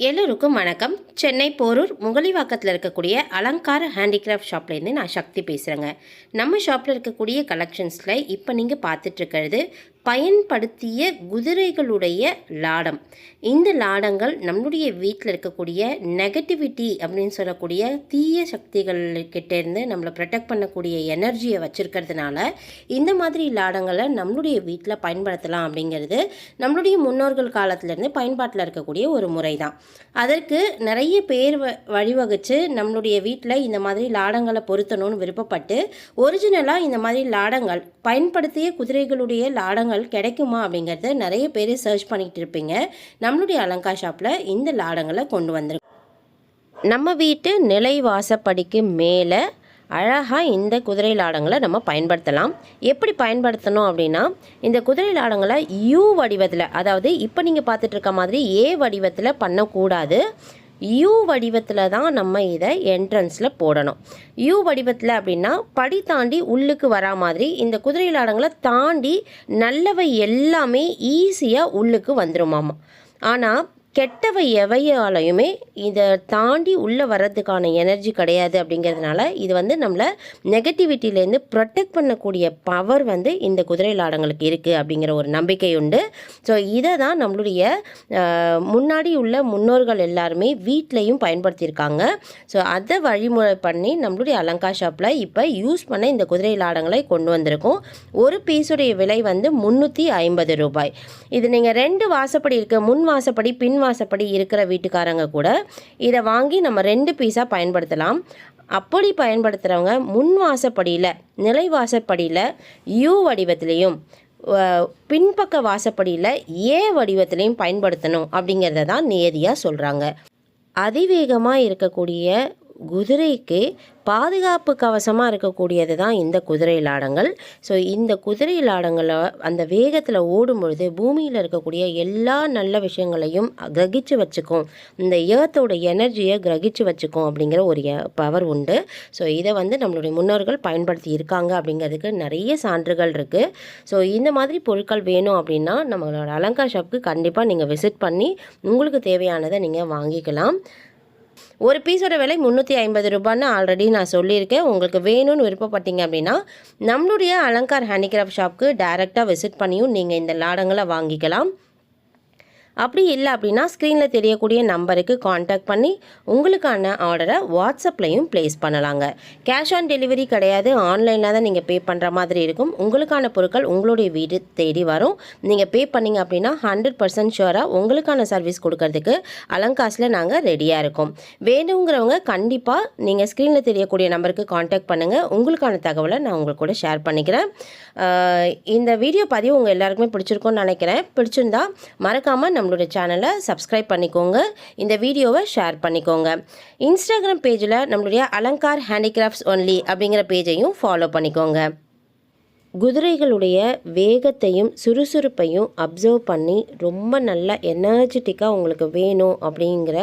எல்லோருக்கும் வணக்கம். சென்னை போரூர் முகலிவாக்கத்தில் இருக்கக்கூடிய அலங்கார ஹேண்டிகிராஃப்ட் ஷாப்லேருந்து நான் சக்தி பேசுகிறேங்க நம்ம ஷாப்பில் இருக்கக்கூடிய கலெக்ஷன்ஸில் இப்போ நீங்கள் பார்த்துட்ருக்கிறது பயன்படுத்திய குதிரைகளுடைய லாடம். இந்த லாடங்கள் நம்மளுடைய வீட்டில் இருக்கக்கூடிய நெகட்டிவிட்டி அப்படின்னு சொல்லக்கூடிய தீய சக்திகள் கிட்டேருந்து நம்மளை ப்ரொடெக்ட் பண்ணக்கூடிய எனர்ஜியை வச்சுருக்கிறதுனால இந்த மாதிரி லாடங்களை நம்மளுடைய வீட்டில் பயன்படுத்தலாம் அப்படிங்கிறது நம்மளுடைய முன்னோர்கள் காலத்திலேருந்து பயன்பாட்டில் இருக்கக்கூடிய ஒரு முறை தான் அதற்கு நிறைய பேர் வ வழிவகுத்து நம்மளுடைய வீட்டில் இந்த மாதிரி லாடங்களை பொருத்தணும்னு விருப்பப்பட்டு ஒரிஜினலாக இந்த மாதிரி லாடங்கள் பயன்படுத்திய குதிரைகளுடைய லாடங்கள் கிடைக்குமா அப்படிங்கிறத நிறைய பேர் சர்ச் பண்ணிக்கிட்டு இருப்பீங்க. நம்மளுடைய அலங்கா ஷாப்பில் இந்த லாடங்களை கொண்டு வந்திருக்கோம். நம்ம வீட்டு நிலை வாசப்படிக்கு மேலே அழகாக இந்த குதிரை லாடங்களை நம்ம பயன்படுத்தலாம். எப்படி பயன்படுத்தணும் அப்படின்னா இந்த குதிரை லாடங்களை யூ வடிவத்தில் அதாவது இப்போ நீங்கள் பார்த்துட்டு இருக்க மாதிரி ஏ வடிவத்தில் பண்ணக்கூடாது. யூ வடிவத்தில் தான் நம்ம இதை என்ட்ரன்ஸில் போடணும். யூ வடிவத்தில் அப்படின்னா படி தாண்டி உள்ளுக்கு வரா மாதிரி இந்த குதிரை லாடங்களை தாண்டி நல்லவை எல்லாமே ஈஸியாக உள்ளுக்கு வந்துருமாமா. ஆனால் கெட்டவை எவையாலையுமே இதை தாண்டி உள்ளே வர்றதுக்கான எனர்ஜி கிடையாது அப்படிங்கிறதுனால இது வந்து நம்மளை நெகட்டிவிட்டிலேருந்து ப்ரொடெக்ட் பண்ணக்கூடிய பவர் வந்து இந்த குதிரை லாடங்களுக்கு இருக்குது அப்படிங்கிற ஒரு நம்பிக்கை உண்டு. ஸோ இதை தான் நம்மளுடைய முன்னாடி உள்ள முன்னோர்கள் எல்லாருமே வீட்லேயும் பயன்படுத்தியிருக்காங்க. ஸோ அதை வழிமுறை பண்ணி நம்மளுடைய அலங்கா ஷாப்பில் இப்போ யூஸ் பண்ண இந்த குதிரை லாடங்களை கொண்டு வந்திருக்கோம். ஒரு பீஸுடைய விலை வந்து முந்நூற்றி ஐம்பது ரூபாய். இது நீங்கள் ரெண்டு வாசப்படி இருக்க முன் வாசப்படி பின் வாசப்படி இருக்கிற வீட்டுக்காரங்க கூட இதை வாங்கி நம்ம ரெண்டு பீஸாக பயன்படுத்தலாம். அப்படி பயன்படுத்துகிறவங்க முன் வாசப்படியில் நிலை வாசப்படியில் யூ வடிவத்திலையும் பின்பக்க வாசப்படியில் ஏ வடிவத்திலையும் பயன்படுத்தணும் அப்படிங்கிறத தான் நியதியாக சொல்கிறாங்க அதிவேகமாக இருக்கக்கூடிய குதிரைக்கு பாதுகாப்பு கவசமாக இருக்கக்கூடியது தான் இந்த குதிரை லாடங்கள் ஸோ இந்த குதிரை லாடங்களை அந்த வேகத்தில் ஓடும் பொழுது பூமியில் இருக்கக்கூடிய எல்லா நல்ல விஷயங்களையும் கிரகிச்சு வச்சுக்கும். இந்த ஏர்த்தோட எனர்ஜியை கிரகிச்சு வச்சுக்கும் அப்படிங்கிற ஒரு பவர் உண்டு. ஸோ இதை வந்து நம்மளுடைய முன்னோர்கள் பயன்படுத்தி இருக்காங்க அப்படிங்கிறதுக்கு நிறைய சான்றுகள் இருக்குது ஸோ இந்த மாதிரி பொருட்கள் வேணும் அப்படின்னா நம்மளோட அலங்கா ஷாப்புக்கு கண்டிப்பாக நீங்கள் விசிட் பண்ணி உங்களுக்கு தேவையானதை நீங்கள் வாங்கிக்கலாம். ஒரு பீஸோட விலை முந்நூற்றி ஐம்பது ரூபான்னு ஆல்ரெடி நான் சொல்லியிருக்கேன். உங்களுக்கு வேணும்னு விருப்பப்பட்டீங்க அப்படின்னா நம்மளுடைய அலங்கார் ஹேண்டிகிராஃப்ட் ஷாப்க்கு டைரெக்டாக விசிட் பண்ணியும் நீங்கள் இந்த லாடங்களை வாங்கிக்கலாம். அப்படி இல்லை அப்படின்னா ஸ்க்ரீனில் தெரியக்கூடிய நம்பருக்கு காண்டாக்ட் பண்ணி உங்களுக்கான ஆர்டரை வாட்ஸ்அப்லையும் ப்ளேஸ் பண்ணலாங்க. கேஷ் ஆன் டெலிவரி கிடையாது. ஆன்லைனில் தான் நீங்கள் பே பண்ணுற மாதிரி இருக்கும். உங்களுக்கான பொருட்கள் உங்களுடைய வீடு தேடி வரும். நீங்கள் பே பண்ணிங்க அப்படின்னா ஹண்ட்ரட் பர்சன்ட் ஷுவராக உங்களுக்கான சர்வீஸ் கொடுக்கறதுக்கு அலங்காஸில் நாங்கள் ரெடியாக இருக்கோம். வேணுங்கிறவங்க கண்டிப்பாக நீங்கள் ஸ்க்ரீனில் தெரியக்கூடிய நம்பருக்கு காண்டாக்ட் பண்ணுங்கள் உங்களுக்கான தகவலை நான் உங்களுக்கு கூட ஷேர் பண்ணிக்கிறேன். இந்த வீடியோ பதிவு உங்கள் எல்லாருக்குமே பிடிச்சிருக்கோன்னு நினைக்கிறேன். பிடிச்சிருந்தா மறக்காமல் நம்ம நம்மளுடைய சேனலை சப்ஸ்கிரைப் பண்ணிக்கோங்க. இந்த வீடியோவை ஷேர் பண்ணிக்கோங்க. இன்ஸ்டாகிராம் பேஜில் நம்மளுடைய அலங்கார் ஹேண்டிகிராஃப்ட்ஸ் ஒன்லி அப்படிங்கிற பேஜையும் ஃபாலோ பண்ணிக்கோங்க. குதிரைகளுடைய வேகத்தையும் சுறுசுறுப்பையும் அப்சர்வ் பண்ணி ரொம்ப நல்ல எனர்ஜெட்டிக்காக உங்களுக்கு வேணும் அப்படிங்கிற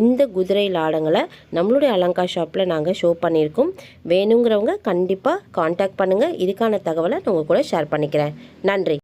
இந்த குதிரை லாடங்களை நம்மளுடைய அலங்கா ஷாப்பில் நாங்கள் ஷோ பண்ணியிருக்கோம். வேணுங்கிறவங்க கண்டிப்பாக காண்டாக்ட் பண்ணுங்கள் இதுக்கான தகவலை நான் உங்கள் கூட ஷேர் பண்ணிக்கிறேன். நன்றி.